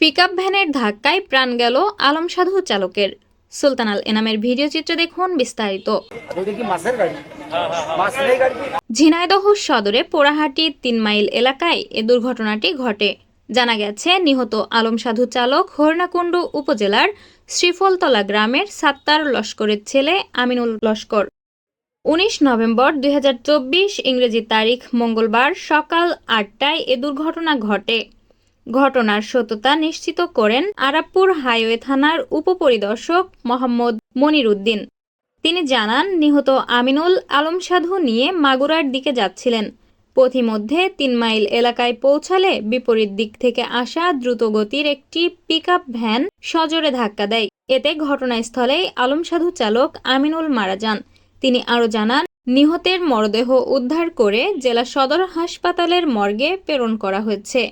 Pickup ভ্যানের ধাক্কায় প্রাণ গেল আলম সাধু চালকের। সুলতান আল এনামের ভিডিও চিত্র দেখুন বিস্তারিত। ঝিনাইদহ সদরে পোড়াহাটি তিন মাইল এলাকায় এ দুর্ঘটনাটি ঘটে। জানা গেছে নিহত আলম সাধু চালক হরনাকুণ্ড উপজেলার শ্রীফলতলা গ্রামের সাত্তার লস্করের ছেলে আমিনুল লস্কর। উনিশ নভেম্বর দুই হাজার চব্বিশ ইংরেজি তারিখ মঙ্গলবার সকাল আটটায় এ দুর্ঘটনা ঘটে। ঘটনার সত্যতা নিশ্চিত করেন আরাবপুর হাইওয়ে থানার উপপরিদর্শক মোহাম্মদ মনির উদ্দিন তিনি জানান, নিহত আমিনুল আলম সাধু নিয়ে মাগুরার দিকে যাচ্ছিলেন। পথিমধ্যে তিন মাইল এলাকায় পৌঁছালে বিপরীত দিক থেকে আসা দ্রুতগতির একটি পিকআপ ভ্যান সজোরে ধাক্কা দেয়। এতে ঘটনাস্থলেই আলম সাধু চালক আমিনুল মারা যান। তিনি আরও জানান, নিহতের মরদেহ উদ্ধার করে জেলা সদর হাসপাতালের মর্গে প্রেরণ করা হয়েছে।